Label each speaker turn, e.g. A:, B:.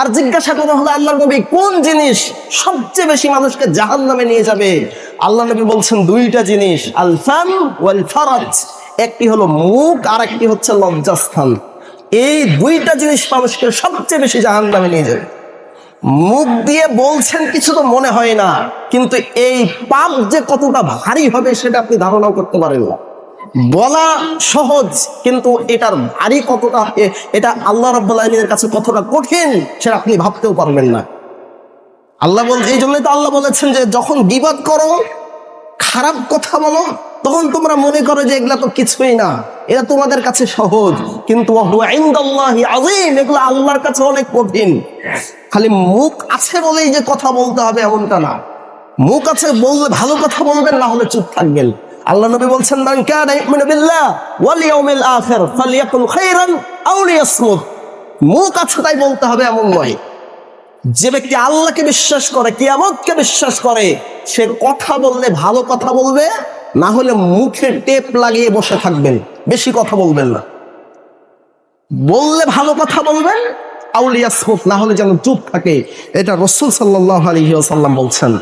A: আর জিজ্ঞাসা করা হলো, আল্লাহ নবী, কোন জিনিস সবচেয়ে বেশি মানুষকে জাহান নামে নিয়ে যাবে? আল্লাহ নবী বলছেন, দুইটা জিনিস আল ফাম ওয়াল ফারাজ একটি হলো মুখ আর একটি হচ্ছে লজ্জাস্থান। এই দুইটা জিনিস মানুষকে সবচেয়ে বেশি জাহান নামে নিয়ে যাবে। মুখ দিয়ে বলছেন কিছু তো মনে হয় না, কিন্তু এই পাপ যে কতটা ভারী হবে সেটা আপনি ধারণাও করতে পারেন না। বলা সহজ, কিন্তু এটার ভারী কতটা এটা আল্লাহ রব্বুল কাছে কতটা কঠিন, সেটা আপনি ভাবতেও পারবেন না। আল্লাহ বল, এই জন্যই তো আল্লাহ বলেছেন যে, যখন বিবাদ করো, খারাপ কথা বলো, তখন তোমরা মনে করো যে, এগুলা তো কিছুই না। এটা তোমাদের কাছে সহজ, কিন্তু এগুলো আল্লাহর কাছে অনেক কঠিন। খালি মুখ আছে বলেই যে কথা বলতে হবে এমনটা না। মুখ আছে বললে ভালো কথা বলবেন, না হলে চুপ থাকবেন। আল্লাহ নবী বলছেন, মান কানা ইউমিনু বিল্লাহ ওয়াল ইয়াউমিল আখির ফালইয়াকুল খাইরান আও লিয়াসমুত মুখ আছে তাই বলতে হবে এমন নয়। যে ব্যক্তি আল্লাহকে বিশ্বাস করে, কিয়ামতকে বিশ্বাস করে, সে কথা বললে, ভালো কথা বলবে, না হলে মুখে টেপ লাগিয়ে বসে থাকবেন, বেশি কথা বলবেন না। বললে ভালো কথা বলবেন আউলিয়া না হলে যেন চুপ থাকে। এটা রসুল সাল্লাহ আলহিহাসাল্লাম বলছেন।